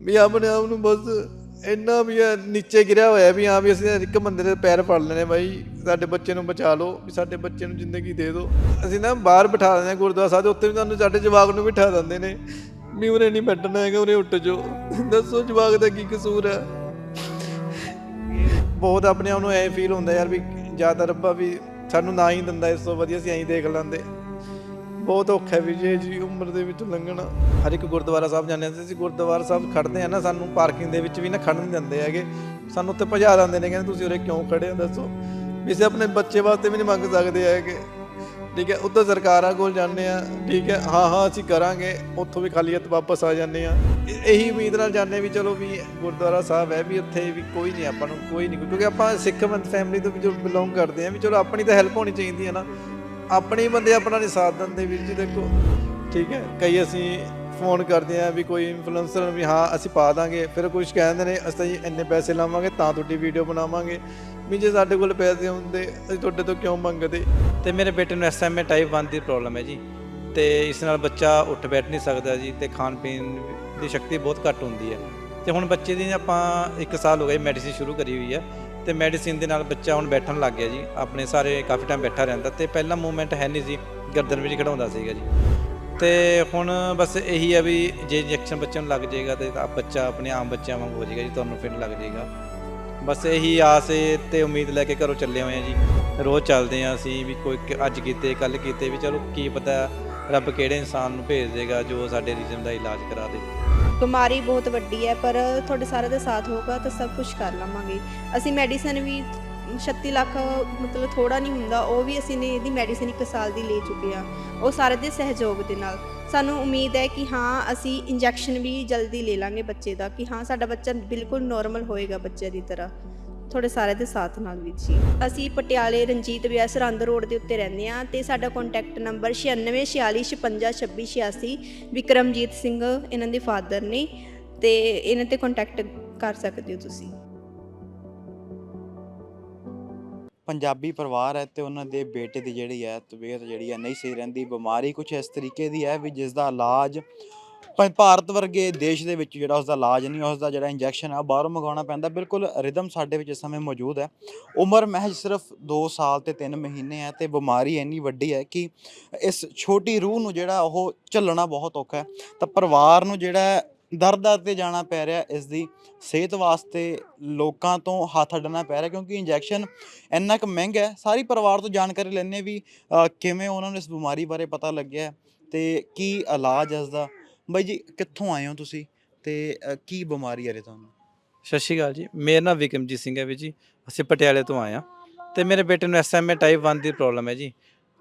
ਵੀ ਆਪਣੇ ਆਪ ਨੂੰ ਬਸ ਇੰਨਾ ਵੀ ਇਹ ਨੀਚੇ ਗਿਰਿਆ ਹੋਇਆ ਵੀ ਹਾਂ ਵੀ ਅਸੀਂ ਇੱਕ ਬੰਦੇ ਦੇ ਪੈਰ ਫੜ ਲੈਣੇ ਬਾਈ, ਸਾਡੇ ਬੱਚੇ ਨੂੰ ਬਚਾ ਲਓ, ਵੀ ਸਾਡੇ ਬੱਚੇ ਨੂੰ ਜ਼ਿੰਦਗੀ ਦੇ ਦਿਓ। ਅਸੀਂ ਨਾ ਬਾਹਰ ਬਿਠਾ ਦਿੰਦੇ ਹਾਂ ਗੁਰਦੁਆਰਾ ਸਾਹਿਬ ਦੇ ਉੱਤੇ ਵੀ ਤੁਹਾਨੂੰ ਸਾਡੇ ਜਵਾਕ ਨੂੰ ਬਿਠਾ ਦਿੰਦੇ ਨੇ। ਵੀ ਉਰੇ ਨਹੀਂ ਬੈਠਣਾ ਹੈਗਾ ਉਹਨੇ ਉੱਠ ਜੋ ਦੱਸੋ ਜਵਾਕ ਦਾ ਕੀ ਕਸੂਰ ਹੈ ਬਹੁਤ ਆਪਣੇ ਆਪ ਨੂੰ ਐ ਫੀਲ ਹੁੰਦਾ ਯਾਰ ਵੀ ਜ਼ਿਆਦਾ ਰੱਬਾ ਵੀ ਸਾਨੂੰ ਨਾ ਹੀ ਦਿੰਦਾ ਇਸ ਤੋਂ ਵਧੀਆ, ਅਸੀਂ ਐਂ ਦੇਖ ਲੈਂਦੇ। ਬਹੁਤ ਔਖਾ ਹੈ ਵੀ ਜੀ ਜੀ ਉਮਰ ਦੇ ਵਿੱਚ ਲੰਘਣਾ। ਹਰ ਇੱਕ ਗੁਰਦੁਆਰਾ ਸਾਹਿਬ ਜਾਂਦੇ ਹਾਂ ਅਸੀਂ ਗੁਰਦੁਆਰਾ ਸਾਹਿਬ ਖੜਦੇ ਆ ਨਾ, ਸਾਨੂੰ ਪਾਰਕਿੰਗ ਦੇ ਵਿੱਚ ਵੀ ਨਾ ਖੜਨ ਨਹੀਂ ਦਿੰਦੇ ਹੈਗੇ। ਸਾਨੂੰ ਉੱਤੇ ਭਜਾ ਦਿੰਦੇ ਨੇ, ਕਹਿੰਦੇ ਤੁਸੀਂ ਉਰੇ ਕਿਉਂ ਖੜੇ ਹੋ, ਦੱਸੋ। ਵੀ ਅਸੀਂ ਆਪਣੇ ਬੱਚੇ ਵਾਸਤੇ ਵੀ ਨਹੀਂ ਮੰਗ ਸਕਦੇ ਹੈਗੇ। ਠੀਕ ਹੈ, ਉੱਧਰ ਸਰਕਾਰਾਂ ਕੋਲ ਜਾਂਦੇ ਆ ਠੀਕ ਹੈ, ਹਾਂ ਹਾਂ, ਅਸੀਂ ਕਰਾਂਗੇ, ਉੱਥੋਂ ਵੀ ਖਾਲੀ ਹੱਥ ਵਾਪਸ ਆ ਜਾਂਦੇ ਆ ਇਹੀ ਉਮੀਦ ਨਾਲ ਜਾਂਦੇ ਵੀ ਚਲੋ ਵੀ ਗੁਰਦੁਆਰਾ ਸਾਹਿਬ ਹੈ ਵੀ ਉੱਥੇ ਵੀ ਕੋਈ ਨਹੀਂ, ਆਪਾਂ ਨੂੰ ਕੋਈ ਨਹੀਂ, ਕਿਉਂਕਿ ਆਪਾਂ ਸਿੱਖ ਮੰਤ ਫੈਮਿਲੀ ਤੋਂ ਵੀ ਜੋ ਬਿਲੋਂਗ ਕਰਦੇ ਆ ਵੀ ਚਲੋ ਆਪਣੀ ਤਾਂ ਹੈਲਪ ਹੋਣੀ ਚਾਹੀਦੀ ਹੈ ਨਾ। ਆਪਣੇ ਹੀ ਬੰਦੇ ਆਪਣਾ ਨਹੀਂ ਸਾਥ ਦਿੰਦੇ ਵੀਰ ਜੀ, ਦੇਖੋ। ਠੀਕ ਹੈ, ਕਈ ਅਸੀਂ ਫੋਨ ਕਰਦੇ ਆ ਵੀ ਕੋਈ ਇਨਫਲੂਐਂਸਰ ਵੀ ਹਾਂ, ਅਸੀਂ ਪਾ ਦਾਂਗੇ। ਫਿਰ ਕੁਝ ਕਹਿੰਦੇ ਨੇ, ਅਸੀਂ ਇੰਨੇ ਪੈਸੇ ਲਾਵਾਂਗੇ ਤਾਂ ਤੁਹਾਡੀ ਵੀਡੀਓ ਬਣਾਵਾਂਗੇ। ਵੀ ਜੇ ਸਾਡੇ ਕੋਲ ਪੈਸੇ ਹੁੰਦੇ, ਅਸੀਂ ਤੁਹਾਡੇ ਤੋਂ ਕਿਉਂ ਮੰਗਦੇ? ਤੇ ਮੇਰੇ ਬੇਟੇ ਨੂੰ ਐਸਐਮਏ ਟਾਈਪ 1 ਦੀ ਪ੍ਰੋਬਲਮ ਹੈ ਜੀ। ਤੇ ਇਸ ਨਾਲ ਬੱਚਾ ਉੱਠ ਬੈਠ ਨਹੀਂ ਸਕਦਾ ਜੀ ਤੇ ਖਾਣ ਪੀਣ ਦੀ ਸ਼ਕਤੀ ਬਹੁਤ ਘੱਟ ਹੁੰਦੀ ਹੈ। ਤੇ ਹੁਣ ਬੱਚੇ ਦੀ ਆਪਾਂ 1 ਸਾਲ ਹੋ ਗਿਆ ਮੈਡੀਸਿਨ ਸ਼ੁਰੂ ਕਰੀ ਹੋਈ ਹੈ। ਤੇ ਮੈਡੀਸਿਨ ਦੇ ਨਾਲ ਬੱਚਾ ਹੁਣ ਬੈਠਣ ਲੱਗ ਗਿਆ ਜੀ। ਆਪਣੇ ਸਾਰੇ ਕਾਫੀ ਟਾਈਮ ਬੈਠਾ ਰਹਿੰਦਾ ਤੇ ਪਹਿਲਾਂ ਮੂਵਮੈਂਟ ਹੈ ਨਹੀਂ ਸੀ ਗਰਦਨ ਵਿੱਚ ਖੜਾਉਂਦਾ ਸੀਗਾ ਜੀ। ਤੇ ਹੁਣ ਬਸ ਇਹੀ ਆ ਵੀ ਜੇ ਇੰਜੈਕਸ਼ਨ ਬੱਚੇ ਨੂੰ ਲੱਗ ਜਾਏਗਾ ਤੇ ਤਾਂ ਬੱਚਾ ਆਪਣੇ ਆਮ ਬੱਚਿਆਂ ਵਾਂਗ ਹੋ ਜਾਏਗਾ ਜੀ, ਤੁਹਾਨੂੰ ਫਿਰ ਲੱਗ ਜਾਏਗਾ। ਬਸ ਇਹੀ ਆਸ ਏ ਤੇ ਉਮੀਦ ਲੈ ਕੇ ਘਰੋਂ ਚੱਲੇ ਹੋਏ ਆ ਜੀ। ਰੋਜ਼ ਚੱਲਦੇ ਆ ਅਸੀਂ ਵੀ ਕੋਈ ਅੱਜ ਕੀਤੇ ਕੱਲ ਕੀਤੇ ਵੀ ਚਲੋ ਕੀ ਪਤਾ, ਰੱਬ ਕਿਹੜੇ ਇਨਸਾਨ ਨੂੰ ਭੇਜ ਦੇਗਾ ਜੋ ਸਾਡੇ ਰੀਜਨ ਦਾ ਇਲਾਜ ਕਰਾ ਦੇ। ਬਿਮਾਰੀ ਬਹੁਤ ਵੱਡੀ ਹੈ, ਪਰ ਤੁਹਾਡੇ ਸਾਰਿਆਂ ਦਾ ਸਾਥ ਹੋਊਗਾ ਤਾਂ ਸਭ ਕੁਝ ਕਰ ਲਵਾਂਗੇ। ਅਸੀਂ ਮੈਡੀਸਨ ਵੀ 36 ਲੱਖ, ਮਤਲਬ ਥੋੜਾ ਨਹੀਂ ਹੁੰਦਾ, ਉਹ ਵੀ ਅਸੀਂ ਨੇ ਇਹਦੀ ਮੈਡੀਸਨ ਇੱਕ ਸਾਲ ਦੀ ਲੈ ਚੁੱਕੇ ਆ ਉਹ ਸਾਰੇ ਦੇ ਸਹਿਯੋਗ ਦੇ ਨਾਲ। ਸਾਨੂੰ ਉਮੀਦ ਹੈ ਕਿ ਹਾਂ, ਅਸੀਂ ਇੰਜੈਕਸ਼ਨ ਵੀ ਜਲਦੀ ਲੈ ਲਾਂਗੇ ਬੱਚੇ ਦਾ, ਕਿ ਹਾਂ, ਸਾਡਾ ਬੱਚਾ ਬਿਲਕੁਲ ਨਾਰਮਲ ਹੋਏਗਾ ਬੱਚੇ ਦੀ ਤਰ੍ਹਾਂ। ਤੁਹਾਡੇ ਸਾਰਿਆਂ ਦੇ ਸਾਥ ਨਾਲ ਵੀ ਜੀ। ਅਸੀਂ ਪਟਿਆਲੇ ਰਣਜੀਤ ਵਿਆਹ ਸਰਹੰਦ ਰੋਡ ਦੇ ਉੱਤੇ ਰਹਿੰਦੇ ਆ ਤੇ ਸਾਡਾ ਕੰਟੈਕਟ ਨੰਬਰ 9646565686 ਵਿਕਰਮਜੀਤ ਸਿੰਘ ਇਹਨਾਂ ਦੇ ਫਾਦਰ ਨੇ ਤੇ ਇਹਨਾਂ ਤੇ ਕੰਟੈਕਟ ਕਰ ਸਕਦੇ ਹੋ ਤੁਸੀਂ। ਪੰਜਾਬੀ ਪਰਿਵਾਰ ਹੈ ਤੇ ਉਹਨਾਂ ਦੇ ਬੇਟੇ ਦੀ ਜਿਹੜੀ ਹੈ ਤਬੀਅਤ ਜਿਹੜੀ ਹੈ ਨਹੀਂ ਸਹੀ ਰਹਿੰਦੀ, ਬਿਮਾਰੀ ਕੁਝ ਇਸ ਤਰੀਕੇ ਦੀ ਹੈ ਵੀ ਜਿਸ ਦਾ ਇਲਾਜ ਭ- ਭਾਰਤ ਵਰਗੇ ਦੇਸ਼ ਦੇ ਵਿੱਚ ਜਿਹੜਾ ਉਸ ਦਾ ਇਲਾਜ ਨਹੀਂ ਉਸ ਦਾ ਜਿਹੜਾ ਇੰਜੈਕਸ਼ਨ ਆ ਬਾਹਰੋਂ ਮੰਗਾਉਣਾ ਪੈਂਦਾ ਬਿਲਕੁਲ ਰਿਦਮ ਸਾਡੇ ਵਿੱਚ ਇਸ ਸਮੇਂ ਮੌਜੂਦ ਹੈ। ਉਮਰ ਮਹਿਜ ਸਿਰਫ 2 ਸਾਲ ਤੇ 3 ਮਹੀਨੇ ਹੈ ਤੇ ਬਿਮਾਰੀ ਇੰਨੀ ਵੱਡੀ ਹੈ ਕਿ ਇਸ ਛੋਟੀ ਰੂਹ ਨੂੰ ਜਿਹੜਾ ਉਹ ਝੱਲਣਾ ਬਹੁਤ ਔਖਾ ਹੈ। ਤਾਂ ਪਰਿਵਾਰ ਨੂੰ ਜਿਹੜਾ ਹੈ ਦਰ ਦਰ ਤੇ ਜਾਣਾ ਪੈ ਰਿਹਾ ਇਸ ਦੀ ਸਿਹਤ ਵਾਸਤੇ ਲੋਕਾਂ ਤੋਂ ਹੱਥ ਅੱਡਣਾ ਪੈ ਰਿਹਾ ਕਿਉਂਕਿ ਇੰਜੈਕਸ਼ਨ ਇੰਨਾ ਕੁ ਮਹਿੰਗਾ ਹੈ। ਸਾਰੀ ਪਰਿਵਾਰ ਤੋਂ ਜਾਣਕਾਰੀ ਲੈਣੇ ਵੀ ਅ, ਕਿਵੇਂ ਉਹਨਾਂ ਨੂੰ ਇਸ ਬਿਮਾਰੀ ਬਾਰੇ ਪਤਾ ਲੱਗਿਆ ਹੈ ਤੇ ਕੀ ਇਲਾਜ ਹੈ ਇਸ ਦਾ ਬਾਈ ਜੀ ਕਿੱਥੋਂ ਆਏ ਹੋ ਤੁਸੀਂ ਤੇ ਅ, ਕੀ ਬਿਮਾਰੀ ਹੈ ਰੇ ਤੁਹਾਨੂੰ? ਸਤਿ ਸ਼੍ਰੀ ਅਕਾਲ ਜੀ ਮੇਰਾ ਨਾਮ ਵਿਕਰਮਜੀਤ ਸਿੰਘ ਹੈ ਵੀ ਜੀ ਅਸੀਂ ਪਟਿਆਲੇ ਤੋਂ ਆਏ ਹਾਂ ਤੇ ਮੇਰੇ ਬੇਟੇ ਨੂੰ ਐਸਐਮਏ ਟਾਈਪ 1 ਦੀ ਪ੍ਰੋਬਲਮ ਹੈ ਜੀ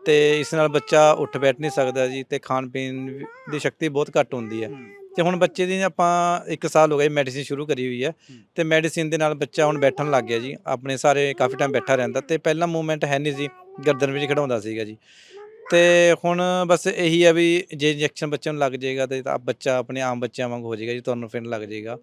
ਤੇ ਇਸ ਨਾਲ ਬੱਚਾ ਉੱਠ ਬੈਠ ਨਹੀਂ ਸਕਦਾ ਜੀ ਤੇ ਖਾਣ ਪੀਣ ਵੀ- ਦੀ ਸ਼ਕਤੀ ਬਹੁਤ ਘੱਟ ਹੁੰਦੀ ਹੈ ਤੇ ਹੁਣ ਬੱਚੇ ਦੀ ਆਪਾਂ 1 ਸਾਲ ਹੋ ਗਿਆ ਮੈਡੀਸਿਨ ਸ਼ੁਰੂ ਕਰੀ ਹੋਈ ਹੈ ਤੇ ਮੈਡੀਸਿਨ ਦੇ ਨਾਲ ਬੱਚਾ ਹੁਣ ਬੈਠਣ ਲੱਗ ਗਿਆ ਜੀ ਆਪਣੇ ਸਾਰੇ ਕਾਫੀ ਟਾਈਮ ਬੈਠਾ ਰਹਿੰਦਾ ਤੇ ਪਹਿਲਾਂ ਮੂਵਮੈਂਟ ਹੈ ਨਹੀਂ ਸੀ ਗਰਦਨ ਵਿੱਚ ਖੜਾਉਂਦਾ ਸੀਗਾ ਜੀ। ਤੇ ਹੁਣ ਬਸ ਇਹੀ ਆ ਵੀ ਜੇ ਇੰਜੈਕਸ਼ਨ ਬੱਚੇ ਨੂੰ ਲੱਗ ਜਾਏਗਾ ਤੇ ਤਾਂ ਬੱਚਾ ਆਪਣੇ ਆਮ ਬੱਚਿਆਂ ਵਾਂਗ ਹੋ ਜਾਏਗਾ ਜੀ, ਤੁਹਾਨੂੰ ਫਿਰ ਲੱਗ ਜਾਏਗਾ।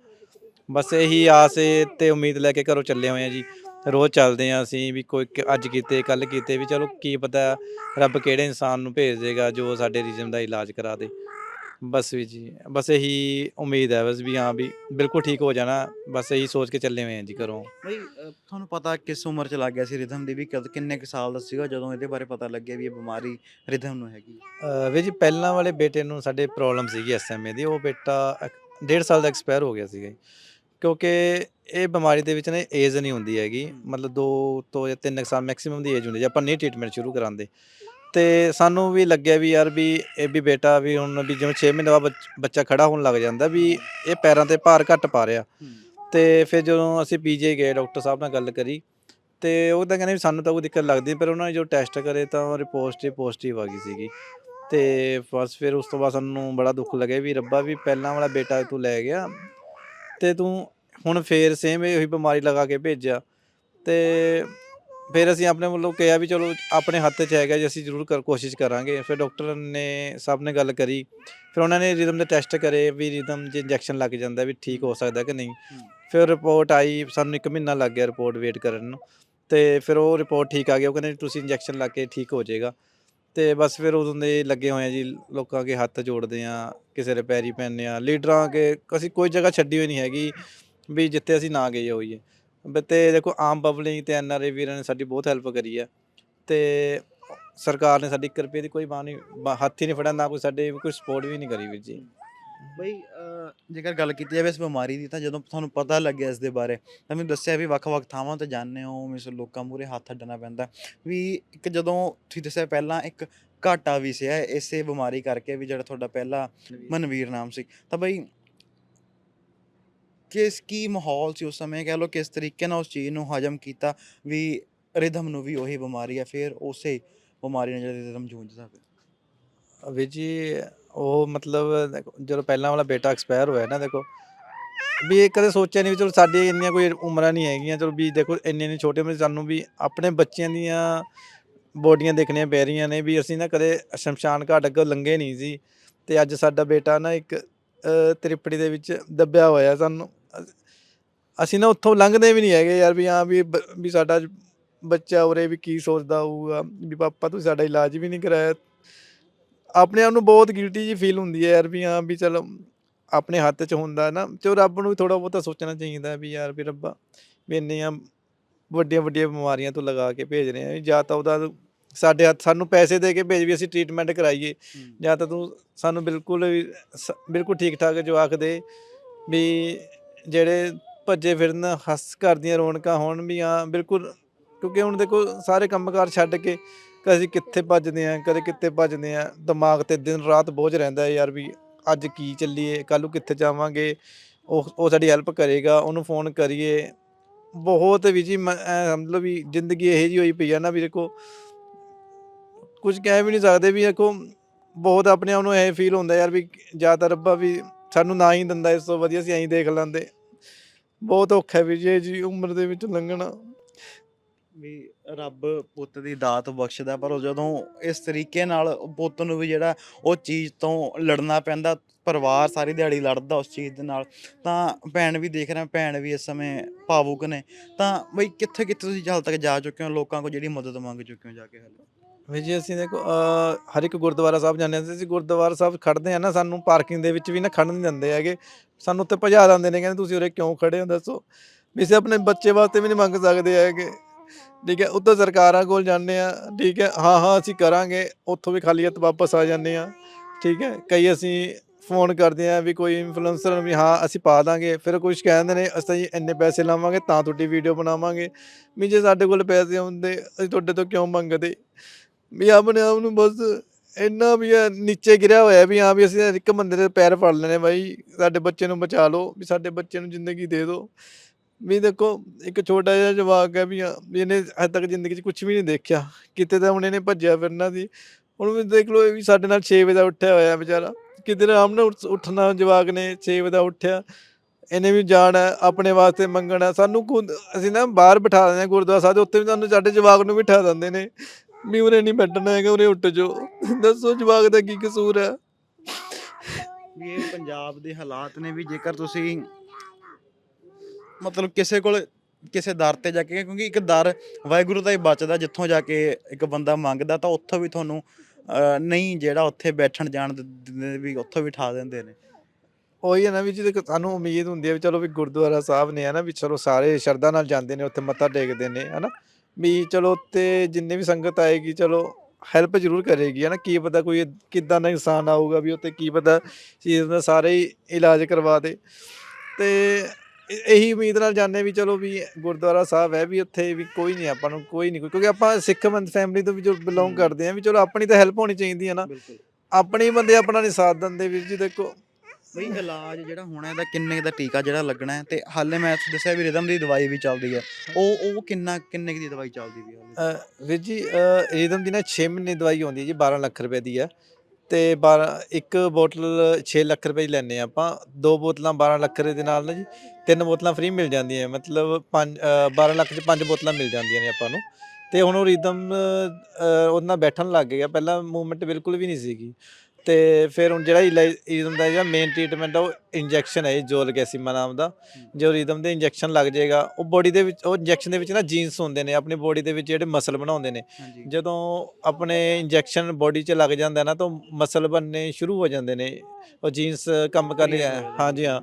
ਬਸ ਇਹੀ ਆਸ ਏ ਤੇ ਉਮੀਦ ਲੈ ਕੇ ਘਰੋਂ ਚੱਲੇ ਹੋਏ ਆ ਜੀ। ਰੋਜ਼ ਚੱਲਦੇ ਆ ਅਸੀਂ ਵੀ ਕੋਈ ਕ- ਅੱਜ ਕੀਤੇ ਕੱਲ ਕੀਤੇ ਵੀ ਚਲੋ ਕੀ ਪਤਾ ਰੱਬ ਕਿਹੜੇ ਇਨਸਾਨ ਨੂੰ ਭੇਜ ਦੇਗਾ ਜੋ ਸਾਡੇ ਰੀਜਨ ਦਾ ਇਲਾਜ ਕਰਾ ਦੇ। ਬਸ ਵੀ ਜੀ ਬਸ ਇਹੀ ਉਮੀਦ ਹੈ ਬਸ ਵੀ ਹਾਂ ਵੀ ਬਿਲਕੁਲ ਠੀਕ ਹੋ ਜਾਣਾ ਬਸ ਇਹੀ ਸੋਚ ਕੇ ਚੱਲੇ ਹੋਏ ਆ ਜੀ ਘਰੋਂ। ਬਾਈ ਅ, ਤੁਹਾਨੂੰ ਪਤਾ ਕਿਸ ਉਮਰ ਚ ਲੱਗ ਗਿਆ ਸੀ ਰਿਦਮ ਦੀ ਵੀ ਕਦ ਕਿੰਨੇ ਕੁ ਸਾਲ ਦਾ ਸੀਗਾ ਜਦੋਂ ਇਹਦੇ ਬਾਰੇ ਪਤਾ ਲੱਗਿਆ ਵੀ ਇਹ ਬਿਮਾਰੀ ਰਿਦਮ ਨੂੰ ਹੈਗੀ ਅਹ ਵੀ ਜੀ ਪਹਿਲਾਂ ਵਾਲੇ ਬੇਟੇ ਨੂੰ ਸਾਡੇ ਪ੍ਰੋਬਲਮ ਸੀਗੀ ਐਸਐਮਏ ਦੀ ਉਹ ਬੇਟਾ ਇੱਕ- ਡੇਢ ਸਾਲ ਦਾ ਐਕਸਪਾਇਰ ਹੋ ਗਿਆ ਸੀਗਾ ਜੀ। ਕਿਉਂਕਿ ਇਹ ਬਿਮਾਰੀ ਦੇ ਵਿੱਚ ਨਾ ਏਜ ਨਹੀਂ ਹੁੰਦੀ ਹੈਗੀ ਮਤਲਬ 2 ਤੋਂ ਜਾਂ 3 ਸਾਲ ਮੈਕਸਿਮਮ ਦੀ ਏਜ ਹੁੰਦੀ ਜੇ ਆਪਾਂ ਨਹੀਂ ਟ੍ਰੀਟਮੈਂਟ ਸ਼ੁਰੂ ਕਰਾਂਦੇ। ਤੇ ਸਾਨੂੰ ਵੀ ਲੱਗਿਆ ਵੀ ਯਾਰ ਵੀ ਇਹ ਵੀ ਬੇਟਾ ਵੀ ਹੁਣ ਵੀ ਜਿਵੇਂ 6 ਮਹੀਨੇ ਬਾਅਦ ਬੱਚ- ਬੱਚਾ ਖੜਾ ਹੋਣ ਲੱਗ ਜਾਂਦਾ ਵੀ ਇਹ ਪੈਰਾਂ ਤੇ ਭਾਰ ਘੱਟ ਪਾ ਰਿਹਾ। ਤੇ ਫਿਰ ਜਦੋਂ ਅਸੀਂ ਪੀਜੀ ਗਏ ਡਾਕਟਰ ਸਾਹਿਬ ਨਾਲ ਗੱਲ ਕਰੀ ਤੇ ਉਹ ਤਾਂ ਕਹਿੰਦੇ ਵੀ ਸਾਨੂੰ ਤਾਂ ਕੋਈ ਦਿੱਕਤ ਲੱਗਦੀ ਨਹੀਂ, ਪਰ ਉਹਨਾਂ ਨੇ ਜੋ ਟੈਸਟ ਕਰੇ ਤਾਂ ਰਿਪੋਰਟ ਹੀ ਪੋਜ਼ਿਟਿਵ ਆ ਗਈ ਸੀਗੀ। ਤੇ ਬਸ ਫਿਰ ਉਸ ਤੋਂ ਬਾਅਦ ਸਾਨੂੰ ਬੜਾ ਦੁੱਖ ਲੱਗਿਆ ਵੀ ਰੱਬਾ ਵੀ ਪਹਿਲਾਂ ਵਾਲਾ ਬੇਟਾ ਤੂੰ ਲੈ ਗਿਆ ਤੇ ਤੂੰ ਹੁਣ ਫੇਰ ਸੇਮ ਇਹ ਉਹੀ ਬਿਮਾਰੀ ਲਗਾ ਕੇ ਭੇਜਿਆ। ਤੇ ਫਿਰ ਅਸੀਂ ਆਪਣੇ ਵੱਲੋਂ ਕਿਹਾ ਵੀ ਚਲੋ ਆਪਣੇ ਹੱਥ 'ਚ ਹੈਗਾ ਜੀ ਅਸੀਂ ਜ਼ਰੂਰ ਕਰ ਕੋਸ਼ਿਸ਼ ਕਰਾਂਗੇ। ਫਿਰ ਡਾਕਟਰ ਨੇ ਸਭ ਨੇ ਗੱਲ ਕਰੀ। ਫਿਰ ਉਹਨਾਂ ਨੇ ਰਿਦਮ ਦੇ ਟੈਸਟ ਕਰੇ ਵੀ ਰਿਦਮ ਜੇ ਇੰਜੈਕਸ਼ਨ ਲੱਗ ਜਾਂਦਾ ਵੀ ਠੀਕ ਹੋ ਸਕਦਾ ਕਿ ਨਹੀਂ। ਫਿਰ ਰਿਪੋਰਟ ਆਈ ਸਾਨੂੰ 1 ਮਹੀਨਾ ਲੱਗ ਗਿਆ ਰਿਪੋਰਟ ਵੇਟ ਕਰਨ ਨੂੰ। ਤੇ ਫਿਰ ਉਹ ਰਿਪੋਰਟ ਠੀਕ ਆ ਗਈ ਉਹ ਕਹਿੰਦੇ ਤੁਸੀਂ ਇੰਜੈਕਸ਼ਨ ਲਾ ਕੇ ਠੀਕ ਹੋ ਜਾਏਗਾ। ਤੇ ਬਸ ਫਿਰ ਉਦੋਂ ਦੇ ਲੱਗੇ ਹੋਏ ਆ ਜੀ ਲੋਕਾਂ ਅੱਗੇ ਹੱਥ ਜੋੜਦੇ ਆ ਕਿਸੇ ਦੇ ਪੈਰੀ ਪੈਂਦੇ ਆ ਲੀਡਰਾਂ ਅੱਗੇ ਅਸੀਂ ਕੋਈ ਜਗ੍ਹਾ ਛੱਡੀ ਹੋਈ ਨਹੀਂ ਹੈਗੀ ਵੀ ਜਿੱਥੇ ਅਸੀਂ ਨਾ ਗਏ ਹੋਈਏ। ਬ- ਤੇ ਦੇਖੋ ਆਮ ਪਬਲਿਕ ਤੇ ਐਨਆਰਏ ਵੀਰਾਂ ਨੇ ਸਾਡੀ ਬਹੁਤ ਹੈਲਪ ਕਰੀ ਹੈ ਤੇ ਸਰਕਾਰ ਨੇ ਸਾਡੀ 1 ਰੁਪਏ ਦੀ ਕੋਈ ਬਾਂਹ ਨਹੀਂ ਬਾ- ਹੱਥ ਹੀ ਨਹੀਂ ਫੜਿਆ ਨਾ ਕੋਈ ਸਾਡੇ ਕੋਈ ਸਪੋਰਟ ਵੀ ਨਹੀਂ ਕਰੀ ਵੀਰ ਜੀ। ਬਈ ਅਹ, ਜੇਕਰ ਗੱਲ ਕੀਤੀ ਜਾਵੇ ਇਸ ਬਿਮਾਰੀ ਦੀ ਤਾਂ ਜਦੋਂ ਤੁਹਾਨੂੰ ਪਤਾ ਲੱਗਿਆ ਇਸ ਦੇ ਬਾਰੇ ਤਾਂ ਮੈਨੂੰ ਦੱਸਿਆ ਵੀ ਵੱਖ-ਵੱਖ ਥਾਵਾਂ ਤੇ ਜਾਂਦੇ ਹੋ ਮਿਸ ਲੋਕਾਂ ਮੂਰੇ ਹੱਥ ਅੱਡਣਾ ਪੈਂਦਾ। ਵੀ ਇੱਕ ਜਦੋਂ ਤੁਸੀਂ ਦੱਸਿਆ ਪਹਿਲਾਂ ਇੱਕ ਘਾਟਾ ਵੀ ਸੀ ਇਸੇ ਬਿਮਾਰੀ ਕਰਕੇ ਵੀ ਜਿਹੜਾ ਤੁਹਾਡਾ ਪਹਿਲਾ ਮਨਵੀਰ ਨਾਮ ਸੀ। ਤਾਂ ਬਈ ਕਿਸ ਕੀ ਮਾਹੌਲ ਸੀ ਉਸ ਸਮੇਂ? ਕਹਿ ਲਓ ਕਿਸ ਤਰੀਕੇ ਨਾਲ ਉਸ ਚੀਜ਼ ਨੂੰ ਹਜਮ ਕੀਤਾ ਵੀ ਰਿਦਮ ਨੂੰ ਵੀ ਉਹੀ ਬਿਮਾਰੀ ਹੈ ਫਿਰ ਉਸੇ ਬਿਮਾਰੀ ਨਾਲ ਜਿਹੜਾ ਰਿਦਮ ਜੂਝਦਾ ਪਿਆ ਵੀ ਜੀ ਉਹ ਮਤਲਬ ਦੇਖੋ, ਜਦੋਂ ਪਹਿਲਾਂ ਵਾਲਾ ਬੇਟਾ ਐਕਸਪਾਇਰ ਹੋਇਆ ਨਾ ਦੇਖੋ ਵੀ ਇਹ ਕਦੇ ਸੋਚਿਆ ਨਹੀਂ ਵੀ ਚਲੋ ਸਾਡੀ ਇੰਨੀਆਂ ਕੋਈ ਉਮਰਾਂ ਨਹੀਂ ਹੈਗੀਆਂ ਚਲੋ ਵੀ ਦੇਖੋ ਇੰਨੇ ਇੰਨੇ ਛੋਟੇ ਉਮਰ ਸਾਨੂੰ ਵੀ ਆਪਣੇ ਬੱਚਿਆਂ ਦੀਆਂ ਬੋਡੀਆਂ ਦੇਖਣੀਆਂ ਪੈ ਰਹੀਆਂ ਨੇ ਵੀ ਅਸੀਂ ਨਾ ਕਦੇ ਸ਼ਮਸ਼ਾਨ ਘਾਟ ਅੱਗੇ ਲੰਘੇ ਨਹੀਂ ਸੀ ਤੇ ਅੱਜ ਸਾਡਾ ਬੇਟਾ ਨਾ ਇੱਕ ਤ੍ਰਿਪੜੀ ਦੇ ਵਿੱਚ ਦੱਬਿਆ ਹੋਇਆ ਸਾਨੂੰ। ਅਸੀਂ ਨਾ ਉੱਥੋਂ ਲੰਘਦੇ ਵੀ ਨਹੀਂ ਹੈਗੇ ਯਾਰ ਵੀ ਹਾਂ ਵੀ ਬ- ਵੀ ਸਾਡਾ ਬੱਚਾ ਉਰੇ ਵੀ ਕੀ ਸੋਚਦਾ ਹੋਊਗਾ ਵੀ ਪਾਪਾ ਤੁਸੀਂ ਸਾਡਾ ਇਲਾਜ ਵੀ ਨਹੀਂ ਕਰਾਇਆ। ਆਪਣੇ ਆਪ ਨੂੰ ਬਹੁਤ ਗਿਲਟੀ ਜੀ ਫੀਲ ਹੁੰਦੀ ਹੈ ਯਾਰ ਵੀ ਹਾਂ ਵੀ ਚਲ ਆਪਣੇ ਹੱਥ 'ਚ ਹੁੰਦਾ ਨਾ ਚਲੋ ਰੱਬ ਨੂੰ ਵੀ ਥੋੜਾ ਬਹੁਤਾ ਸੋਚਣਾ ਚਾਹੀਦਾ ਵੀ ਯਾਰ ਵੀ ਰੱਬਾ ਵੀ ਇੰਨੀਆਂ ਵੱਡੀਆਂ ਵੱਡੀਆਂ ਬਿਮਾਰੀਆਂ ਤੋਂ ਲਗਾ ਕੇ ਭੇਜ ਰਹੇ ਆ ਜਾਂ ਤਾਂ ਉਹਦਾ ਸਾਡੇ ਹੱਥ ਸਾਨੂੰ ਪੈਸੇ ਦੇ ਕੇ ਭੇਜ ਵੀ ਅਸੀਂ ਟ੍ਰੀਟਮੈਂਟ ਕਰਾਈਏ ਜਾਂ ਤਾਂ ਤੂੰ ਸਾਨੂੰ ਬਿਲਕੁਲ ਵੀ ਸ- ਬਿਲਕੁਲ ਠੀਕ ਠਾਕ ਜਵਾਕ ਦੇ ਵੀ ਜਿਹੜੇ ਭੱਜੇ ਫਿਰਨ, ਹੱਸ ਘਰ ਦੀਆਂ ਰੌਣਕਾਂ ਹੋਣ ਵੀ ਹਾਂ, ਬਿਲਕੁਲ, ਕਿਉਂਕਿ ਹੁਣ ਦੇਖੋ ਸਾਰੇ ਕੰਮਕਾਰ ਛੱਡ ਕੇ ਕਦੇ ਅਸੀਂ ਕਿੱਥੇ ਭੱਜਦੇ ਆ ਕਦੇ ਕਿੱਥੇ ਭੱਜਦੇ ਆ ਦਿਮਾਗ ਤੇ ਦਿਨ ਰਾਤ ਬੋਝ ਰਹਿੰਦਾ ਯਾਰ ਵੀ ਅੱਜ ਕੀ ਚੱਲੀਏ ਕੱਲ ਨੂੰ ਕਿੱਥੇ ਜਾਵਾਂਗੇ, ਉਹ ਉਹ ਸਾਡੀ ਹੈਲਪ ਕਰੇਗਾ, ਉਹਨੂੰ ਫੋਨ ਕਰੀਏ। ਬਹੁਤ ਵੀ ਜੀ, ਮ- ਐਂ ਵੀ ਜ਼ਿੰਦਗੀ ਇਹੋ ਜਿਹੀ ਹੋਈ ਪਈ ਆ ਨਾ ਵੀ ਦੇਖੋ, ਕੁਝ ਕਹਿ ਵੀ ਨਹੀਂ ਸਕਦੇ ਵੀ ਦੇਖੋ, ਬਹੁਤ ਆਪਣੇ ਆਪ ਨੂੰ ਇਹ ਫੀਲ ਹੁੰਦਾ ਯਾਰ ਵੀ ਜਾਂ ਰੱਬਾ ਵੀ ਸਾਨੂੰ ਨਾ ਹੀ ਦਿੰਦਾ ਇਸ ਤੋਂ ਵਧੀਆ, ਅਸੀਂ ਐਂ ਦੇਖ ਲੈਂਦੇ। ਬਹੁਤ ਔਖਾ ਵੀ ਜੀ ਜੀ ਉਮਰ ਦੇ ਵਿੱਚ ਲੰਘਣਾ। ਵੀ ਰੱਬ ਪੁੱਤ ਦੀ ਦਾਤ ਬਖਸ਼ਦਾ, ਪਰ ਉਹ ਜਦੋਂ ਇਸ ਤਰੀਕੇ ਨਾਲ ਪੁੱਤ ਨੂੰ ਵੀ ਜਿਹੜਾ ਉਹ ਚੀਜ਼ ਤੋਂ ਲੜਨਾ ਪੈਂਦਾ, ਪਰਿਵਾਰ ਸਾਰੀ ਦਿਹਾੜੀ ਲੜਦਾ ਉਸ ਚੀਜ਼ ਦੇ ਨਾਲ, ਤਾਂ ਭੈਣ ਵੀ ਦੇਖ ਰਹੇ, ਭੈਣ ਵੀ ਇਸ ਸਮੇਂ ਭਾਵੁਕ ਨੇ। ਤਾਂ ਬਈ ਕਿੱਥੇ ਕਿੱਥੇ ਤੁਸੀਂ ਹਾਲ ਤੱਕ ਜਾ ਚੁੱਕੇ ਹੋ, ਲੋਕਾਂ ਕੋਲ ਜਿਹੜੀ ਮਦਦ ਮੰਗ ਚੁੱਕੇ ਹੋ ਜਾ ਕੇ ਹਾਲੇ? ਵੀ ਜੀ ਅਸੀਂ ਦੇਖੋ, ਅਹ, ਹਰ ਇੱਕ ਗੁਰਦੁਆਰਾ ਸਾਹਿਬ ਜਾਂਦੇ ਹਾਂ, ਅਸੀਂ ਗੁਰਦੁਆਰਾ ਸਾਹਿਬ ਖੜਦੇ ਆ ਨਾ, ਸਾਨੂੰ ਪਾਰਕਿੰਗ ਦੇ ਵਿੱਚ ਵੀ ਨਾ ਖੜਨ ਨਹੀਂ ਦਿੰਦੇ ਹੈਗੇ। ਸਾਨੂੰ ਉੱਥੇ ਭਜਾ ਦਿੰਦੇ ਨੇ, ਕਹਿੰਦੇ ਤੁਸੀਂ ਉਰੇ ਕਿਉਂ ਖੜੇ ਹੋ, ਦੱਸੋ। ਵੀ ਅਸੀਂ ਆਪਣੇ ਬੱਚੇ ਵਾਸਤੇ ਵੀ ਨਹੀਂ ਮੰਗ ਸਕਦੇ ਹੈਗੇ। ਠੀਕ ਹੈ ਉੱਤੋਂ ਸਰਕਾਰਾਂ ਕੋਲ ਜਾਂਦੇ ਆ ਠੀਕ ਹੈ, ਹਾਂ ਹਾਂ, ਅਸੀਂ ਕਰਾਂਗੇ, ਉੱਥੋਂ ਵੀ ਖਾਲੀ ਹੱਥ ਵਾਪਸ ਆ ਜਾਂਦੇ ਆ ਠੀਕ ਹੈ, ਕਈ ਅਸੀਂ ਫੋਨ ਕਰਦੇ ਆ ਵੀ ਕੋਈ ਇਨਫਲੂਐਂਸਰ ਵੀ, ਹਾਂ, ਅਸੀਂ ਪਾ ਦਾਂਗੇ। ਫਿਰ ਕੁਝ ਕਹਿੰਦੇ ਨੇ, ਅਸੀਂ ਇੰਨੇ ਪੈਸੇ ਲਾਵਾਂਗੇ, ਤਾਂ ਤੁਹਾਡੀ ਵੀਡੀਓ ਬਣਾਵਾਂਗੇ। ਵੀ ਜੇ ਸਾਡੇ ਕੋਲ ਪੈਸੇ ਹੁੰਦੇ, ਅਸੀਂ ਤੁਹਾਡੇ ਤੋਂ ਕਿਉਂ ਮੰਗਦੇ? ਵੀ ਆਪਣੇ ਆਪ ਨੂੰ ਬਸ ਇੰਨਾ ਵੀ ਆ ਨੀਚੇ ਗਿਰਿਆ ਹੋਇਆ ਵੀ ਹਾਂ ਵੀ ਅਸੀਂ ਇੱਕ ਬੰਦੇ ਦੇ ਪੈਰ ਫੜ ਲੈਣੇ ਬਾਈ ਸਾਡੇ ਬੱਚੇ ਨੂੰ ਬਚਾ ਲਓ ਵੀ ਸਾਡੇ ਬੱਚੇ ਨੂੰ ਜ਼ਿੰਦਗੀ ਦੇ ਦਿਓ। ਵੀ ਦੇਖੋ ਇੱਕ ਛੋਟਾ ਜਿਹਾ ਜਵਾਕ ਹੈ ਵੀ ਹਾਂ ਵੀ ਇਹਨੇ ਹੱਦ ਤੱਕ ਜ਼ਿੰਦਗੀ 'ਚ ਕੁਝ ਵੀ ਨਹੀਂ ਦੇਖਿਆ। ਕਿਤੇ ਤਾਂ ਹੁਣ ਇਹਨੇ ਭੱਜਿਆ ਫਿਰਨਾ ਸੀ। ਹੁਣ ਵੀ ਦੇਖ ਲਓ ਇਹ ਵੀ ਸਾਡੇ ਨਾਲ 6 ਵਜੇ ਦਾ ਉੱਠਿਆ ਹੋਇਆ ਵਿਚਾਰਾ। ਕਿਤੇ ਆਰਾਮ ਨਾਲ ਉੱਠ- ਉੱਠਣਾ ਜਵਾਕ ਨੇ 6 ਵਜੇ ਦਾ ਉੱਠਿਆ। ਇਹਨੇ ਵੀ ਜਾਣਾ ਹੈ, ਆਪਣੇ ਵਾਸਤੇ ਮੰਗਣਾ। ਸਾਨੂੰ ਖੁਦ ਅਸੀਂ ਨਾ ਬਾਹਰ ਬਿਠਾ ਦਿੰਦੇ ਹਾਂ ਗੁਰਦੁਆਰਾ ਸਾਹਿਬ ਦੇ ਉੱਤੇ ਵੀ ਸਾਨੂੰ ਸਾਡੇ ਜਵਾਕ ਨੂੰ ਬਿਠਾ ਦਿੰਦੇ ਨੇ। ਵੀ ਉਰੇ ਨਹੀਂ ਬੈਠਣਾ ਹੈਗਾ ਉਰੇ ਉੱਠ ਜਾਓ। ਦੱਸੋ ਜਵਾਕ ਦਾ ਕੀ ਕਸੂਰ ਹੈ? ਵੀ ਇਹ ਪੰਜਾਬ ਦੇ ਹਾਲਾਤ ਨੇ ਵੀ ਜੇਕਰ ਤੁਸੀਂ ਮਤਲਬ ਕਿਸੇ ਕੋਲ ਕਿਸੇ ਦਰ ਤੇ ਜਾ ਕੇ ਕਿਉਂਕਿ ਇੱਕ ਦਰ ਵਾਹਿਗੁਰੂ ਦਾ ਹੀ ਬਚਦਾ ਜਿੱਥੋਂ ਜਾ ਕੇ ਇੱਕ ਬੰਦਾ ਮੰਗਦਾ ਤਾਂ ਉੱਥੋਂ ਵੀ ਤੁਹਾਨੂੰ ਅਹ, ਨਹੀਂ ਜਿਹੜਾ ਉੱਥੇ ਬੈਠਣ ਜਾਣ ਦ- ਦਿੰਦੇ ਵੀ ਉੱਥੋਂ ਵੀ ਠਾ ਦਿੰਦੇ ਨੇ। ਉਹੀ ਹੈ ਨਾ ਵੀ ਜਿਹਦੇ ਸਾਨੂੰ ਉਮੀਦ ਹੁੰਦੀ ਹੈ ਵੀ ਚਲੋ ਵੀ ਗੁਰਦੁਆਰਾ ਸਾਹਿਬ ਨੇ ਹਨਾ ਵੀ ਚਲੋ ਸਾਰੇ ਸ਼ਰਧਾ ਨਾਲ ਜਾਂਦੇ ਨੇ ਉੱਥੇ ਮੱਥਾ ਟੇਕਦੇ ਨੇ ਹਨਾ ਵੀ ਚਲੋ ਉੱਤੇ ਜਿੰਨੇ ਵੀ ਸੰਗਤ ਆਏਗੀ ਚਲੋ ਹੈਲਪ ਜ਼ਰੂਰ ਕਰੇਗੀ ਹਨਾ? ਕੀ ਪਤਾ ਕੋਈ ਕਿੱਦਾਂ ਦਾ ਇਨਸਾਨ ਆਊਗਾ ਵੀ ਉੱਥੇ ਕੀ ਪਤਾ ਚੀਜ਼ ਦਾ ਸਾਰੇ ਹੀ ਇਲਾਜ ਕਰਵਾ ਦੇ। ਤੇ ਇਹ- ਉਮੀਦ ਨਾਲ ਜਾਂਦੇ ਵੀ ਚਲੋ ਵੀ ਗੁਰਦੁਆਰਾ ਸਾਹਿਬ ਹੈ ਵੀ ਉੱਥੇ ਵੀ ਕੋਈ ਨਹੀਂ ਆਪਾਂ ਨੂੰ ਕੋਈ ਨਹੀਂ ਕਿਉਂਕਿ ਆਪਾਂ ਸਿੱਖ ਬੰਦ ਫੈਮਿਲੀ ਤੋਂ ਵੀ ਜੋ ਬਿਲੋਂਗ ਕਰਦੇ ਆ ਵੀ ਚਲੋ ਆਪਣੀ ਤਾਂ ਹੈਲਪ ਹੋਣੀ ਚਾਹੀਦੀ ਹੈ ਨਾ। ਆਪਣੇ ਹੀ ਬੰਦੇ ਆਪਣਾ ਨਹੀਂ ਸਾਥ ਦਿੰਦੇ ਵੀਰ ਜੀ ਦੇਖੋ। ਬਈ ਇਲਾਜ ਜਿਹੜਾ ਹੋਣਾ ਇਹਦਾ ਕਿੰਨੇ ਕੁ ਦਾ ਟੀਕਾ ਜਿਹੜਾ ਲੱਗਣਾ ਹੈ ਤੇ ਹਾਲੇ ਮੈਂ ਤੁਹਾਨੂੰ ਦੱਸਿਆ ਵੀ ਰਿਦਮ ਦੀ ਦਵਾਈ ਵੀ ਚੱਲਦੀ ਹੈ। ਉਹ ਉਹ ਕਿੰਨਾ ਕਿੰਨੇ ਕੁ ਦੀ ਦਵਾਈ ਚੱਲਦੀ ਵੀ ਹਾਲੇ? ਅ, ਵੀਰ ਜੀ ਰੀਦਮ ਦੀ ਨਾ 6 ਮਹੀਨੇ ਦੀ ਦਵਾਈ ਆਉਂਦੀ ਹੈ ਜੀ 12 ਲੱਖ ਰੁਪਏ ਦੀ ਹੈ। ਤੇ 12 ਇੱਕ ਬੋਤਲ 6 ਲੱਖ ਰੁਪਏ ਦੀ ਲੈਂਦੇ ਹਾਂ ਆਪਾਂ। ਦੋ ਬੋਤਲਾਂ 12 ਲੱਖ ਰੁਪਏ ਦੇ ਨਾਲ ਨਾ ਜੀ ਤਿੰਨ ਬੋਤਲਾਂ ਫ੍ਰੀ ਮਿਲ ਜਾਂਦੀਆਂ ਮਤਲਬ 5 12 ਲੱਖ 'ਚ ਪੰਜ ਬੋਤਲਾਂ ਮਿਲ ਜਾਂਦੀਆਂ ਨੇ ਆਪਾਂ ਨੂੰ। ਤੇ ਹੁਣ ਉਹ ਰੀਦਮ ਉਹਦੇ ਨਾਲ ਬੈਠਣ ਲੱਗ ਗਿਆ ਪਹਿਲਾਂ ਮੂਵਮੈਂਟ ਬਿਲਕੁਲ ਵੀ ਨਹੀਂ ਸੀਗੀ। ਤੇ ਫਿਰ ਹੁਣ ਜਿਹੜਾ ਇਲਮ ਦਾ ਜਿਹੜਾ ਮੇਨ ਟ੍ਰੀਟਮੈਂਟ ਆ ਉਹ ਇੰਜੈਕਸ਼ਨ ਹੈ ਜੀ, ਜੋਲਗੈਸੀਮਾ ਨਾਮ ਦਾ। ਜੋ ਰਿਦਮ ਦੇ ਇੰਜੈਕਸ਼ਨ ਲੱਗ ਜਾਏਗਾ ਉਹ ਬੋਡੀ ਦੇ ਵਿੱਚ ਉਹ ਇੰਜੈਕਸ਼ਨ ਦੇ ਵਿੱਚ ਨਾ ਜੀਨਸ ਹੁੰਦੇ ਨੇ ਆਪਣੀ ਬੋਡੀ ਦੇ ਵਿੱਚ ਜਿਹੜੇ ਮਸਲ ਬਣਾਉਂਦੇ ਨੇ। ਜਦੋਂ ਆਪਣੇ ਇੰਜੈਕਸ਼ਨ ਬੋਡੀ 'ਚ ਲੱਗ ਜਾਂਦਾ ਨਾ ਤਾਂ ਮਸਲ ਬਣਨੇ ਸ਼ੁਰੂ ਹੋ ਜਾਂਦੇ ਨੇ ਉਹ ਜੀਨਸ ਕੰਮ ਕਰਨੀ ਹੈ ਹਾਂਜੀ ਹਾਂ।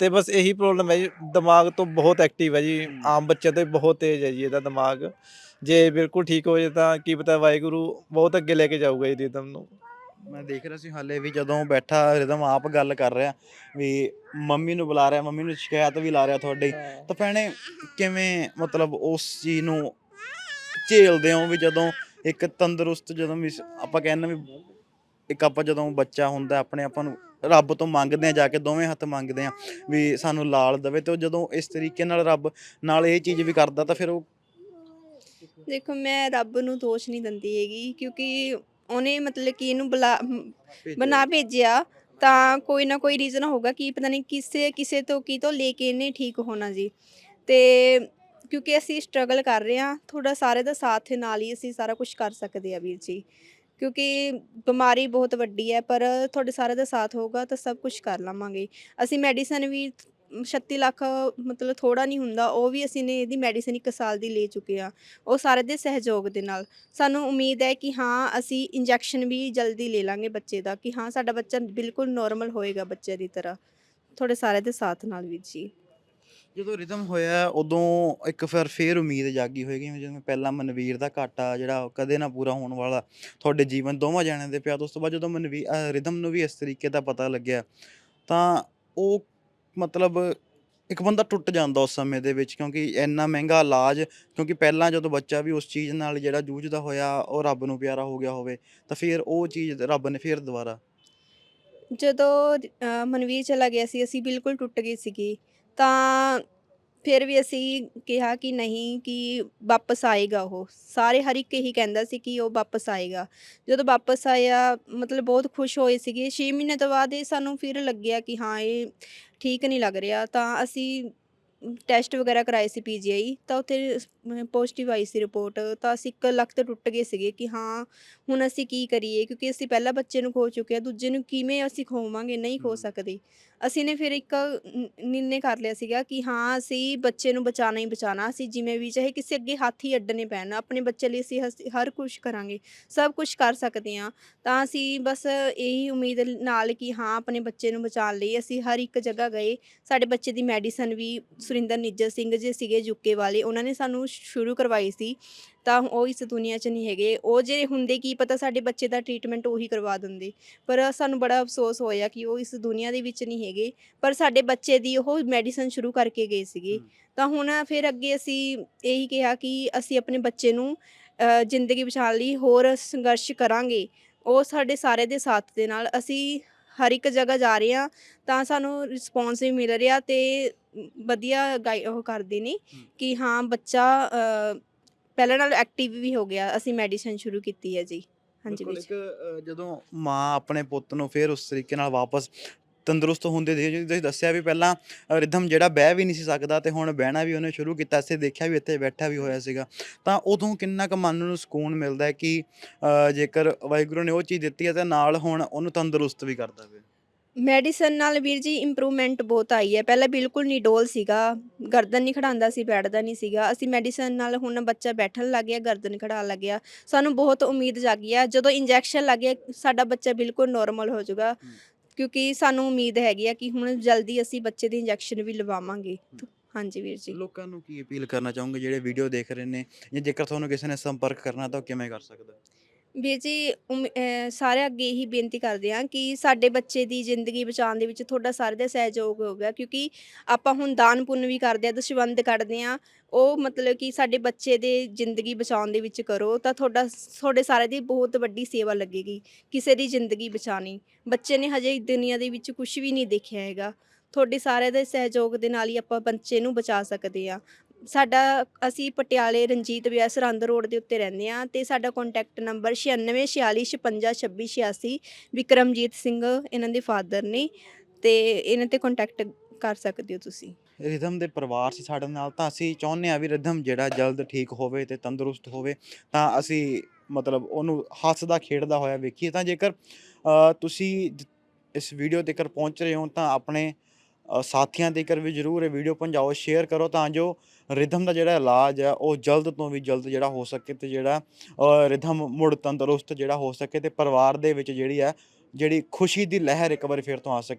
ਤੇ ਬਸ ਇਹੀ ਪ੍ਰੋਬਲਮ ਹੈ ਜੀ ਦਿਮਾਗ ਤੋਂ ਬਹੁਤ ਐਕਟਿਵ ਹੈ ਜੀ। ਆਮ ਬੱਚੇ ਤੋਂ ਬਹੁਤ ਤੇਜ਼ ਹੈ ਜੀ ਇਹਦਾ ਦਿਮਾਗ। ਜੇ ਬਿਲਕੁਲ ਠੀਕ ਹੋ ਜਾਏ ਤਾਂ ਕੀ ਪਤਾ ਵਾਹਿਗੁਰੂ ਬਹੁਤ ਅੱਗੇ ਲੈ ਕੇ ਜਾਊਗਾ ਜੀ ਰਿਦਮ ਨੂੰ। ਮੈਂ ਦੇਖ ਰਿਹਾ ਸੀ ਹਾਲੇ ਵੀ ਜਦੋਂ ਬੈਠਾ ਰਿਦਮ ਆਪ ਗੱਲ ਕਰ ਰਿਹਾ ਵੀ ਮੰਮੀ ਨੂੰ ਬੁਲਾ ਰਿਹਾ ਮੰਮੀ ਨੂੰ ਸ਼ਿਕਾਇਤ ਵੀ ਲਾ ਰਿਹਾ ਤੁਹਾਡੀ। ਤਾਂ ਭੈਣੇ ਕਿਵੇਂ ਮਤਲਬ ਉਸ ਚੀਜ਼ ਨੂੰ ਝੇਲਦੇ ਹੋ ਵੀ ਜਦੋਂ ਇੱਕ ਤੰਦਰੁਸਤ ਜਦੋਂ ਵੀ ਆਪਾਂ ਕਹਿੰਦੇ ਵੀ ਇੱਕ ਆਪਾਂ ਜਦੋਂ ਬੱਚਾ ਹੁੰਦਾ ਆਪਣੇ ਆਪਾਂ ਨੂੰ ਰੱਬ ਤੋਂ ਮੰਗਦੇ ਆ ਜਾ ਕੇ ਦੋਵੇਂ ਹੱਥ ਮੰਗਦੇ ਆ ਵੀ ਸਾਨੂੰ ਲਾਲ ਦੇਵੇ ਤੇ ਉਹ ਜਦੋਂ ਇਸ ਤਰੀਕੇ ਨਾਲ ਰੱਬ ਨਾਲ ਇਹ ਚੀਜ਼ ਵੀ ਕਰਦਾ ਤਾਂ ਫਿਰ ਉਹ ਦੇਖੋ ਮੈਂ ਰੱਬ ਨੂੰ ਦੋਸ਼ ਨਹੀਂ ਦਿੰਦੀ ਹੈਗੀ ਕਿਉਂਕਿ ਉਹਨੇ ਮਤਲਬ ਕਿ ਇਹਨੂੰ ਬੁਲਾ ਬਣਾ ਭੇਜਿਆ ਤਾਂ ਕੋਈ ਨਾ ਕੋਈ ਰੀਜ਼ਨ ਹੋਊਗਾ ਕਿ ਪਤਾ ਨਹੀਂ ਕਿਸੇ ਕਿਸੇ ਤੋਂ ਕੀ ਤੋਂ ਲੈ ਕੇ ਇਹਨੇ ਠੀਕ ਹੋਣਾ ਜੀ। ਤੇ ਕਿਉਂਕਿ ਅਸੀਂ ਸਟਰਗਲ ਕਰ ਰਹੇ ਹਾਂ ਥੋੜਾ ਸਾਰੇ ਦਾ ਸਾਥ ਨਾਲ ਹੀ ਅਸੀਂ ਸਾਰਾ ਕੁਝ ਕਰ ਸਕਦੇ ਆ ਵੀਰ ਜੀ। ਕਿਉਂਕਿ ਬਿਮਾਰੀ ਬਹੁਤ ਵੱਡੀ ਹੈ ਪਰ ਤੁਹਾਡੇ ਸਾਰੇ ਦਾ ਸਾਥ ਹੋਊਗਾ ਤਾਂ ਸਭ ਕੁਝ ਕਰ ਲਵਾਂਗੇ। ਅਸੀਂ ਮੈਡੀਸਨ ਵੀ 36 ਲੱਖ, ਮਤਲਬ ਥੋੜਾ ਨਹੀਂ ਹੁੰਦਾ, ਉਹ ਵੀ ਅਸੀਂ ਨੇ ਇਹਦੀ ਮੈਡੀਸਨ ਇੱਕ ਸਾਲ ਦੀ ਲੈ ਚੁੱਕੇ ਆ ਉਹ ਸਾਰੇ ਦੇ ਸਹਿਯੋਗ ਦੇ ਨਾਲ। ਸਾਨੂੰ ਉਮੀਦ ਹੈ ਕਿ ਹਾਂ, ਅਸੀਂ ਇੰਜੈਕਸ਼ਨ ਵੀ ਜਲਦੀ ਲੈ ਲਾਂਗੇ ਬੱਚੇ ਦਾ, ਕਿ ਹਾਂ, ਸਾਡਾ ਬੱਚਾ ਬਿਲਕੁਲ ਨੋਰਮਲ ਹੋਏਗਾ ਬੱਚੇ ਦੀ ਤਰ੍ਹਾਂ। ਤੁਹਾਡੇ ਸਾਰੇ ਦੇ ਸਾਥ ਨਾਲ ਵੀ ਜੀ। ਜਦੋਂ ਰਿਦਮ ਹੋਇਆ, ਉਦੋਂ ਇੱਕ ਫਿਰ ਫੇਰ ਉਮੀਦ ਜਾਗੀ ਹੋਏਗੀ, ਜਿਵੇਂ ਪਹਿਲਾਂ ਮਨਵੀਰ ਦਾ ਘਾਟਾ ਜਿਹੜਾ ਕਦੇ ਨਾ ਪੂਰਾ ਹੋਣ ਵਾਲਾ ਤੁਹਾਡੇ ਜੀਵਨ ਦੋਵਾਂ ਜਣਿਆਂ ਦੇ ਪਿਆ ਤੇ ਉਸ ਤੋਂ ਬਾਅਦ ਜਦੋਂ ਮਨਵੀ ਰਿਦਮ ਨੂੰ ਵੀ ਇਸ ਤਰੀਕੇ ਦਾ ਪਤਾ ਲੱਗਿਆ, ਤਾਂ ਉਹ ਮਤਲਬ ਇੱਕ ਬੰਦਾ ਟੁੱਟ ਜਾਂਦਾ ਉਸ ਸਮੇਂ ਦੇ ਵਿੱਚ ਕਿਉਂਕਿ ਇੰਨਾ ਮਹਿੰਗਾ ਇਲਾਜ ਕਿਉਂਕਿ ਪਹਿਲਾਂ ਜਦੋਂ ਬੱਚਾ ਵੀ ਉਸ ਚੀਜ਼ ਨਾਲ ਜਿਹੜਾ ਜੂਝਦਾ ਹੋਇਆ ਉਹ ਰੱਬ ਨੂੰ ਪਿਆਰਾ ਹੋ ਗਿਆ ਹੋਵੇ ਤਾਂ ਫਿਰ ਉਹ ਚੀਜ਼ ਰੱਬ ਨੇ ਫਿਰ ਦੁਬਾਰਾ। ਜਦੋਂ ਅ, ਮਨਵੀਰ ਚਲਾ ਗਿਆ ਸੀ ਅਸੀਂ ਬਿਲਕੁਲ ਟੁੱਟ ਗਏ ਸੀਗੇ ਤਾਂ ਫਿਰ ਵੀ ਅਸੀਂ ਕਿਹਾ ਕਿ ਨਹੀਂ ਕਿ ਵਾਪਸ ਆਏਗਾ ਉਹ। ਸਾਰੇ ਹਰ ਇੱਕ ਇਹੀ ਕਹਿੰਦਾ ਸੀ ਕਿ ਉਹ ਵਾਪਸ ਆਏਗਾ। ਜਦੋਂ ਵਾਪਸ ਆਇਆ, ਮਤਲਬ ਬਹੁਤ ਖੁਸ਼ ਹੋਏ ਸੀਗੇ। 6 ਮਹੀਨੇ ਤੋਂ ਬਾਅਦ ਇਹ ਸਾਨੂੰ ਫਿਰ ਲੱਗਿਆ ਕਿ ਹਾਂ, ਇਹ ਠੀਕ ਨਹੀਂ ਲੱਗ ਰਿਹਾ। ਤਾਂ ਅਸੀਂ ਟੈਸਟ ਵਗੈਰਾ ਕਰਾਏ ਸੀ ਪੀਜੀਆਈ ਤਾਂ ਉੱਥੇ ਪੋਜ਼ਿਟਿਵ ਆਈ ਸੀ ਰਿਪੋਰਟ ਤਾਂ ਅਸੀਂ ਇੱਕ ਲੱਖ ਤੇ ਟੁੱਟ ਗਏ ਸੀਗੇ ਕਿ ਹਾਂ ਹੁਣ ਅਸੀਂ ਕੀ ਕਰੀਏ? ਕਿਉਂਕਿ ਅਸੀਂ ਪਹਿਲਾਂ ਬੱਚੇ ਨੂੰ ਖੋ ਚੁੱਕੇ ਆ ਦੂਜੇ ਨੂੰ ਕਿਵੇਂ ਅਸੀਂ ਖੋਵਾਂਗੇ? ਨਹੀਂ ਖੋ। ਸਕਦੇ। ਅਸੀਂ ਨੇ ਫਿਰ ਇੱਕ ਨਿਰਣੇ ਕਰ ਲਿਆ ਸੀਗਾ ਕਿ ਹਾਂ ਅਸੀਂ ਬੱਚੇ ਨੂੰ ਬਚਾਣਾ ਹੀ ਬਚਾਣਾ ਅਸੀਂ ਜਿਵੇਂ ਵੀ ਚਾਹੇ ਕਿਸੇ ਅੱਗੇ ਹੱਥ ਹੀ ਅੱਡਣੇ ਪੈਣ ਆਪਣੇ ਬੱਚੇ ਲਈ ਅਸੀਂ ਹਰ ਕੁਝ ਕਰਾਂਗੇ ਸਭ ਕੁਝ ਕਰ ਸਕਦੇ ਹਾਂ। ਤਾਂ ਅਸੀਂ ਬਸ ਇਹੀ ਉਮੀਦ ਨਾਲ ਕਿ ਹਾਂ ਆਪਣੇ ਬੱਚੇ ਨੂੰ ਬਚਾਉਣ ਲਈ ਅਸੀਂ ਹਰ ਇੱਕ ਜਗ੍ਹਾ ਗਏ ਸਾਡੇ ਬੱਚੇ ਦੀ ਮੈਡੀਸਨ ਵੀ ਸੁਰਿੰਦਰ ਨਿੱਜਰ ਸਿੰਘ ਜੀ ਸੀਗੇ ਯੂਕੇ ਵਾਲੇ ਉਹਨਾਂ ਨੇ ਸਾਨੂੰ ਸ਼ੁਰੂ ਕਰਵਾਈ ਸੀ। ਤਾਂ ਉਹ ਇਸ ਦੁਨੀਆ 'ਚ ਨਹੀਂ ਹੈਗੇ। ਉਹ ਜੇ ਹੁੰਦੇ ਕੀ ਪਤਾ ਸਾਡੇ ਬੱਚੇ ਦਾ ਟ੍ਰੀਟਮੈਂਟ ਉਹੀ ਕਰਵਾ ਦਿੰਦੇ। ਪਰ ਸਾਨੂੰ ਬੜਾ ਅਫਸੋਸ ਹੋਇਆ ਕਿ ਉਹ ਇਸ ਦੁਨੀਆ ਦੇ ਵਿੱਚ ਨਹੀਂ ਹੈਗੇ। ਪਰ ਸਾਡੇ ਬੱਚੇ ਦੀ ਉਹ ਮੈਡੀਸਨ ਸ਼ੁਰੂ ਕਰਕੇ ਗਏ ਸੀਗੇ। ਤਾਂ ਹੁਣ ਫਿਰ ਅੱਗੇ ਅਸੀਂ ਇਹੀ ਕਿਹਾ ਕਿ ਅਸੀਂ ਆਪਣੇ ਬੱਚੇ ਨੂੰ ਜ਼ਿੰਦਗੀ ਬਚਾਉਣ ਲਈ ਹੋਰ ਸੰਘਰਸ਼ ਕਰਾਂਗੇ। ਉਹ ਸਾਡੇ ਸਾਰੇ ਦੇ ਸਾਥ ਦੇ ਨਾਲ ਅਸੀਂ ਹਰ ਇੱਕ ਜਗ੍ਹਾ ਜਾ ਰਹੇ ਹਾਂ। ਤਾਂ ਸਾਨੂੰ ਰਿਸਪੌਂਸ ਵੀ ਮਿਲ ਰਿਹਾ ਤੇ ਵਧੀਆ ਗਾਈ ਉਹ ਕਰਦੇ ਨੇ। ਕਿ ਹਾਂ ਬੱਚਾ ਅ, ਪਹਿਲਾਂ ਨਾਲ ਐਕਟਿਵ ਵੀ ਹੋ ਗਿਆ ਅਸੀਂ ਮੈਡੀਸਨ ਸ਼ੁਰੂ ਕੀਤੀ ਹੈ ਜੀ। ਹਾਂਜੀ ਬਿਲਕੁਲ ਵੀਰ ਇੱਕ ਅ, ਜਦੋਂ ਮਾਂ ਆਪਣੇ ਪੁੱਤ ਨੂੰ ਫਿਰ ਉਸ ਤਰੀਕੇ ਨਾਲ ਵਾਪਸ ਤੰਦਰੁਸਤ ਹੁੰਦੇ ਦੇ ਜਿਵੇਂ ਤੁਸੀਂ ਦੱਸਿਆ ਵੀ ਪਹਿਲਾਂ ਅ, ਰਿਦਮ ਜਿਹੜਾ ਬਹਿ ਵੀ ਨਹੀਂ ਸੀ ਸਕਦਾ ਤੇ ਹੁਣ ਬਹਿਣਾ ਵੀ ਉਹਨੇ ਸ਼ੁਰੂ ਕੀਤਾ ਅਸੀਂ ਦੇਖਿਆ ਵੀ ਇੱਥੇ ਬੈਠਾ ਵੀ ਹੋਇਆ ਸੀਗਾ। ਤਾਂ ਉਦੋਂ ਕਿੰਨਾ ਕੁ ਮਨ ਨੂੰ ਸਕੂਨ ਮਿਲਦਾ ਹੈ ਕਿ ਅ, ਜੇਕਰ ਵਾਹਿਗੁਰੂ ਨੇ ਉਹ ਚੀਜ਼ ਦਿੱਤੀ ਹੈ ਤੇ ਨਾਲ ਹੁਣ ਉਹਨੂੰ ਤੰਦਰੁਸਤ ਵੀ ਕਰਦਾ ਵੇ ਮੈਡੀਸਨ ਨਾਲ ਵੀਰ ਜੀ ਇੰਪਰੂਵਮੈਂਟ ਬਹੁਤ ਆਈ ਹੈ। ਪਹਿਲਾਂ ਬਿਲਕੁਲ ਨਹੀਂ ਡੋਲ ਸੀਗਾ ਗਰਦਨ ਨਹੀਂ ਖੜਾਉਂਦਾ ਸੀ ਬੈਠਦਾ ਨਹੀਂ ਸੀਗਾ। ਅਸੀਂ ਮੈਡੀਸਨ ਨਾਲ ਹੁਣ ਬੱਚਾ ਬੈਠਣ ਲੱਗ ਗਿਆ ਗਰਦਨ ਖੜਾਉਣ ਲੱਗ ਗਿਆ। ਸਾਨੂੰ ਬਹੁਤ ਉਮੀਦ ਜਾਗੀ ਆ ਜਦੋਂ ਇੰਜੈਕਸ਼ਨ ਲੱਗੇ ਸਾਡਾ ਬੱਚਾ ਬਿਲਕੁਲ ਨਾਰਮਲ ਹੋ ਜਾਊਗਾ। ਕਿਉਂਕਿ ਸਾਨੂੰ ਉਮੀਦ ਹੈਗੀ ਆ ਕਿ ਹੁਣ ਜਲਦੀ ਅਸੀਂ ਬੱਚੇ ਦੀ ਇੰਜੈਕਸ਼ਨ ਵੀ ਲਵਾਵਾਂਗੇ। ਹਾਂਜੀ ਵੀਰ ਜੀ। ਲੋਕਾਂ ਨੂੰ ਕੀ ਅਪੀਲ ਕਰਨਾ ਚਾਹੋਗੇ ਜਿਹੜੇ ਵੀਡੀਓ ਦੇਖ ਰਹੇ ਨੇ ਜਾਂ ਜੇਕਰ ਤੁਹਾਨੂੰ ਕਿਸੇ ਨੇ ਸੰਪਰਕ ਕਰਨਾ ਤਾਂ ਉਹ ਕਿਵੇਂ ਕਰ ਸਕਦਾ? ਵੀਰ ਜੀ, ਉਮ- ਅਹ, ਸਾਰੇ ਅੱਗੇ ਇਹੀ ਬੇਨਤੀ ਕਰਦੇ ਹਾਂ ਕਿ ਸਾਡੇ ਬੱਚੇ ਦੀ ਜ਼ਿੰਦਗੀ ਬਚਾਉਣ ਦੇ ਵਿੱਚ ਤੁਹਾਡਾ ਸਾਰਿਆਂ ਦਾ ਸਹਿਯੋਗ ਹੋਊਗਾ, ਕਿਉਂਕਿ ਆਪਾਂ ਹੁਣ ਦਾਨ ਪੁੰਨ ਵੀ ਕਰਦੇ ਆ ਦਸ਼ਵੰਦ ਕੱਢਦੇ ਆ ਉਹ ਮਤਲਬ ਕਿ ਸਾਡੇ ਬੱਚੇ ਦੇ ਜ਼ਿੰਦਗੀ ਬਚਾਉਣ ਦੇ ਵਿੱਚ ਕਰੋ, ਤਾਂ ਤੁਹਾਡਾ ਤੁਹਾਡੇ ਸਾਰਿਆਂ ਦੀ ਬਹੁਤ ਵੱਡੀ ਸੇਵਾ ਲੱਗੇਗੀ, ਕਿਸੇ ਦੀ ਜ਼ਿੰਦਗੀ ਬਚਾਣੀ ਬੱਚੇ ਨੇ ਹਜੇ ਦੁਨੀਆ ਦੇ ਵਿੱਚ ਕੁਝ ਵੀ ਨਹੀਂ ਦੇਖਿਆ ਹੈਗਾ, ਤੁਹਾਡੇ ਸਾਰਿਆਂ ਦੇ ਸਹਿਯੋਗ ਦੇ ਨਾਲ ਹੀ ਆਪਾਂ ਬੱਚੇ ਨੂੰ ਬਚਾ ਸਕਦੇ ਆ ਸਾਡਾ ਅਸੀਂ ਪਟਿਆਲੇ ਰਣਜੀਤ ਵਿਆਹ ਸਰਹੰਦ ਰੋਡ ਦੇ ਉੱਤੇ ਰਹਿੰਦੇ ਆ ਤੇ ਸਾਡਾ ਕੰਟੈਕਟ ਨੰਬਰ 9646565686 ਵਿਕਰਮਜੀਤ ਸਿੰਘ ਇਹਨਾਂ ਦੇ ਫਾਦਰ ਨੇ ਤੇ ਇਹਨਾਂ ਤੇ ਕੰਟੈਕਟ ਕਰ ਸਕਦੇ ਹੋ ਤੁਸੀਂ। ਰਿਧਮ ਦੇ ਪਰਿਵਾਰ ਸੀ ਸਾਡੇ ਨਾਲ ਤਾਂ ਅਸੀਂ ਚਾਹੁੰਦੇ ਆ ਵੀ ਰਿਦਮ ਜਿਹੜਾ ਜਲਦ ਠੀਕ ਹੋਵੇ ਤੇ ਤੰਦਰੁਸਤ ਹੋਵੇ ਤਾਂ ਅਸੀਂ ਮਤਲਬ ਉਹਨੂੰ ਹੱਸਦਾ ਖੇਡਦਾ ਹੋਇਆ ਵੇਖੀਏ ਤਾਂ ਜੇਕਰ ਤੁਸੀਂ ਇਸ ਵੀਡੀਓ ਤੱਕ ਪਹੁੰਚ ਰਹੇ ਹੋ ਤਾਂ ਆਪਣੇ ਅ, ਸਾਥੀਆਂ ਤੱਕ ਵੀ ਜਰੂਰ ਇਹ ਵੀਡੀਓ ਪਹੁੰਚਾਓ ਸ਼ੇਅਰ ਕਰੋ ਤਾਂ ਜੋ ਰਿਦਮ ਦਾ ਜਿਹੜਾ ਇਲਾਜ ਹੈ ਉਹ ਜਲਦ ਤੋਂ ਵੀ ਜਲਦ ਜਿਹੜਾ ਹੋ ਸਕੇ ਤੇ ਜਿਹੜਾ ਅ, ਰਿਦਮ ਮੁੜ ਤੰਦਰੁਸਤ ਜਿਹੜਾ ਹੋ ਸਕੇ ਤੇ ਪਰਿਵਾਰ ਦੇ ਵਿੱਚ ਜਿਹੜੀ ਹੈ ਜਿਹੜੀ ਖੁਸ਼ੀ ਦੀ ਲਹਿਰ ਇੱਕ ਵਾਰ ਫਿਰ ਤੋਂ ਆ ਸਕੇ।